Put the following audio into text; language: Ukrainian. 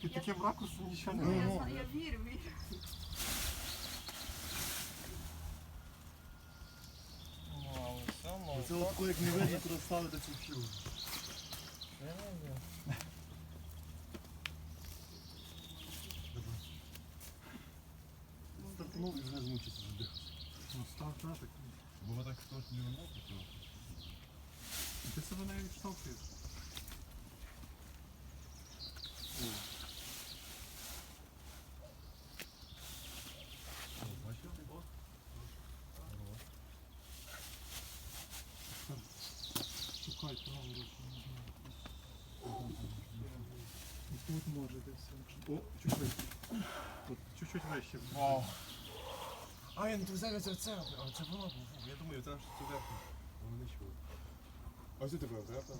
під таким ракурсом нічого Ну, не я знаю, я вірю, вірю. Ну, але все, ну, Це коли як не видно, куди ставити цю фігу. я не знаю. Стартанув і вже змучився задих. Ну став так. Бо ви так хтось не вернув, Ти себе навіть відштовхуєш. Тут може десь. О, чуть вище. Тут чуть-чуть вище. Вау. А, я не то зараз оце, а це воно. Я думаю, це наш це верхній. Воно не чує. А це тебе верхній?